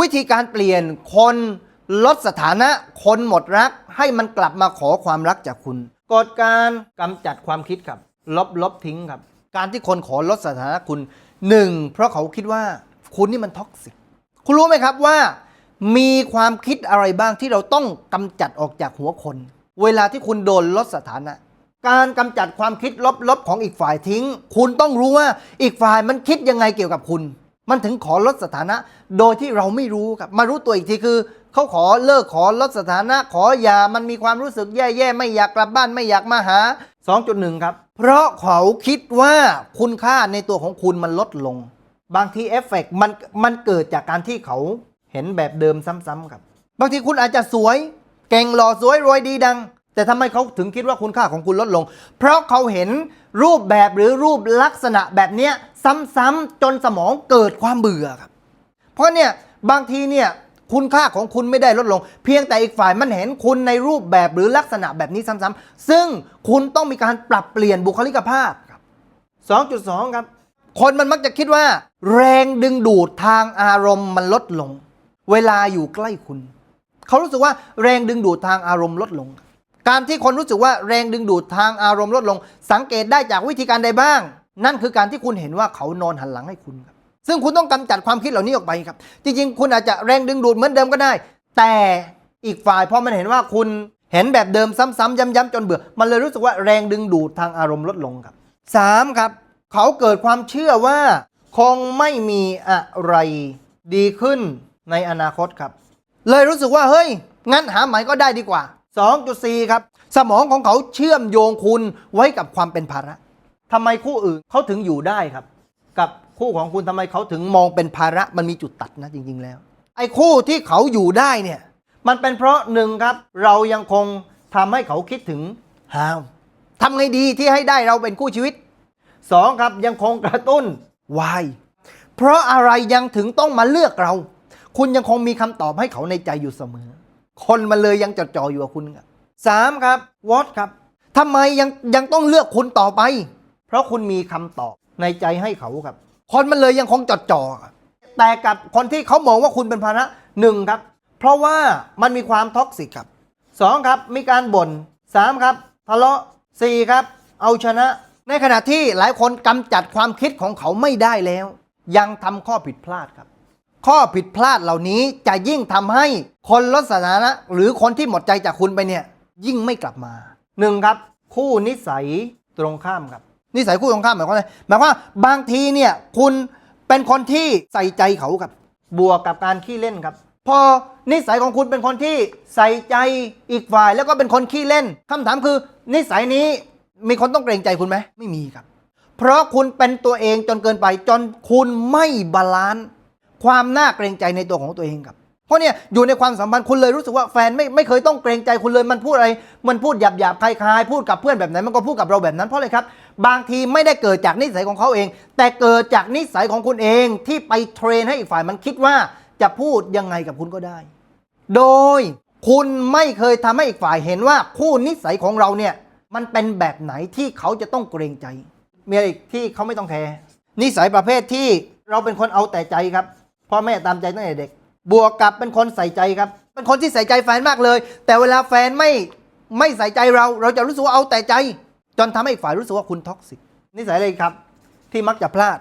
วิธีการเปลี่ยนคนลดสถานะคนหมดรัก ให้มันกลับมาขอความรักจากคุณกฎการกำจัดความคิดครับ ลบลบทิ้งครับ การที่คนขอลดสถานะคุณหนึ่งเพราะเขาคิดว่าคุณนี่มันท็อกซิกคุณรู้ไหมครับว่า มีความคิดอะไรบ้างที่เราต้องกำจัดออกจากหัวคน เวลาที่คุณโดนลดสถานะ การกำจัดความคิดลบๆของอีกฝ่ายทิ้ง คุณต้องรู้ว่าอีกฝ่ายมันคิดยังไงเกี่ยวกับคุณ มันถึงขอลดสถานะโดยที่เราไม่รู้ครับ มารู้ตัวอีกทีคือเขาขอเลิกขอลดสถานะ ขออย่ามันมีความรู้สึกแย่ๆไม่อยากกลับบ้านไม่อยากมาหา 2.1 ครับ เพราะเขาคิดว่าคุณค่าในตัวของคุณมันลดลง บางทีเอฟเฟกต์มันมันเกิดจากการที่เขาเห็นแบบเดิมซ้ำๆครับ บางทีคุณอาจจะสวย เก่งหล่อสวยรวยดีดัง แต่ทำไมเขาถึงคิดว่าคุณค่าของคุณลดลง เพราะเขาเห็นรูปแบบหรือรูปลักษณะแบบเนี้ย ซ้ำๆจนสมองเกิดความเบื่อครับ เพราะเนี่ยบางทีเนี่ยคุณค่าของคุณไม่ได้ลดลง เพียงแต่อีกฝ่ายมันเห็นคุณในรูปแบบหรือลักษณะแบบนี้ซ้ำๆซึ่งคุณต้องมีการปรับเปลี่ยนบุคลิกภาพครับ 2.2 ครับ คนมันมักจะคิดว่า แรงดึงดูดทางอารมณ์มันลดลง เวลาอยู่ใกล้คุณ เขารู้สึกว่าแรงดึงดูดทางอารมณ์ลดลง การที่คนรู้สึกว่าแรงดึงดูดทางอารมณ์ลดลง สังเกตได้จากวิธีการใดบ้าง นั่นคือการที่คุณเห็นว่าเขานอนหันหลังให้คุณครับซึ่งคุณต้องกำจัดความคิดเหล่านี้ออกไปครับ จริงๆ คุณอาจจะแรงดึงดูดเหมือนเดิมก็ได้ แต่อีกฝ่ายพอมันเห็นว่าคุณเห็นแบบเดิมซ้ำๆย้ำๆจนเบื่อ มันเลยรู้สึกว่าแรงดึงดูดทางอารมณ์ลดลงครับสามครับ เขาเกิดความเชื่อว่า คงไม่มีอะไรดีขึ้นในอนาคตครับ เลยรู้สึกว่าเฮ้ย งั้นหาใหม่ก็ได้ดีกว่า 2.4 ครับ สมองของเขาเชื่อมโยงคุณไว้กับความเป็นภาระ ทำไมคู่อื่นเขาถึงอยู่ได้ครับ กับคู่ของคุณทำไมเขาถึงมองเป็นภาระมันมีจุดตัดนะจริง ๆ แล้ว ไอ้คู่ที่เขาอยู่ได้เนี่ย มันเป็นเพราะหนึ่งครับ เรายังคงทำให้เขาคิดถึงหาวทำไงดีที่ให้ได้เราเป็นคู่ชีวิตสองครับยังคงกระตุ้นวายเพราะอะไรยังถึงต้องมาเลือกเรา คุณยังคงมีคำตอบให้เขาในใจอยู่เสมอ คนมันเลยยังจดจ่ออยู่กับคุณครับสามครับวอตครับทำไมยังยังต้องเลือกคุณต่อไป ราะคุณมีคำตอบในใจให้เขาครับ คนมันเลยยังคงจดจ่อแต่กับคนที่เขามองว่าคุณเป็นภาระหนึ่งครับ เพราะว่ามันมีความท็อกซิกครับสองครับมีการบน่นสามครับทะเลาะสี่ครับ เอาชนะ ในขณะที่หลายคนกำจัดความคิดของเขาไม่ได้แล้ว ยังทำข้อผิดพลาดครับ ข้อผิดพลาดเหล่านี้จะยิ่งทำให้คนลดสถานะ หรือคนที่หมดใจจากคุณไปเนี่ย ยิ่งไม่กลับมาหนึ่งครับ คู่นิสัยตรงข้ามครับ นิสัยคู่ตรงข้ามหมายความว่าอะไรหมายความว่าบางทีเนี่ยคุณเป็นคนที่ใส่ใจเขาครับ บวกกับการขี้เล่นครับ พอนิสัยของคุณเป็นคนที่ใส่ใจอีกฝ่ายแล้วก็เป็นคนขี้เล่นคำถามคือ นิสัยนี้มีคนต้องเกรงใจคุณไหมไม่มีครับ เพราะคุณเป็นตัวเองจนเกินไปจนคุณไม่บาลานซ์ความน่าเกรงใจในตัวของตัวเองครับเพราะเนี่ยอยู่ในความสัมพันธ์คุณเลยรู้สึกว่าแฟนไม่ไม่เคยต้องเกรงใจคุณเลยมันพูดอะไร มันพูดหยาบหยาบคลายๆพูดกับเพื่อนแบบไหนมันก็พูดกับเราแบบนั้นเพราะอะไรครับ บางทีไม่ได้เกิดจากนิสัยของเขาเอง แต่เกิดจากนิสัยของคุณเองที่ไปเทรนให้อีกฝ่ายมันคิดว่าจะพูดยังไงกับคุณก็ได้ โดยคุณไม่เคยทำให้อีกฝ่ายเห็นว่าคู่นิสัยของเราเนี่ยมันเป็นแบบไหนที่เขาจะต้องเกรงใจ มีอะไรอีกที่เขาไม่ต้องแคร์นิสัยประเภทที่เราเป็นคนเอาแต่ใจครับพ่อแม่ตามใจตั้งแต่เด็ก บวกกับเป็นคนใส่ใจครับ เป็นคนที่ใส่ใจแฟนมากเลย แต่เวลาแฟนไม่ไม่ใส่ใจเรา เราจะรู้สึกว่าเอาแต่ใจ จนทำให้อีกฝ่ายรู้สึกว่าคุณท็อกซิกนิสัยอะไรครับ ที่มักจะพลาด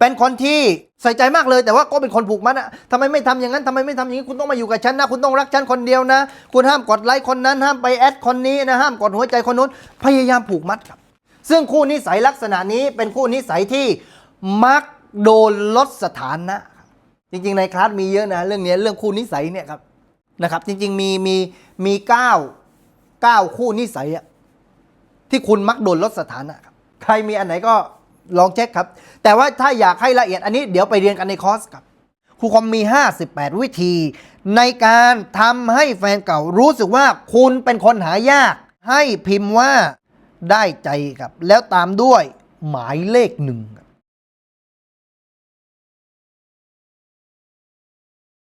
เป็นคนที่ใส่ใจมากเลย แต่ว่าก็เป็นคนผูกมัดอะทำไมไม่ทำอย่างนั้นทำไมไม่ทำอย่างนี้คุณต้องมาอยู่กับฉันนะ คุณต้องรักฉันคนเดียวนะ คุณห้ามกดไลค์คนนั้น ห้ามไปแอดคนนี้นะห้ามกดหัวใจคนนู้นพยายามผูกมัดครับ ซึ่งคู่นิสัยลักษณะนี้เป็นคู่นิสัยที่มักโดนลดสถานะ จริงๆในคลาสมีเยอะนะ เรื่องนี้เรื่องคู่นิสัยเนี่ยครับนะครับ จริงๆมีมีมีเก้าเก้าคู่นิสัยอะ ที่คุณมักโดนลดสถานะครับใครมีอันไหนก็ลองเช็คครับ แต่ว่าถ้าอยากให้ละเอียดอันนี้เดี๋ยวไปเรียนกันในคอร์สครับครูคอมมี 58 วิธี ในการทำให้แฟนเก่ารู้สึกว่าคุณเป็นคนหายาก ให้พิมพ์ว่าได้ใจครับ แล้วตามด้วยหมายเลขหนึ่งครับ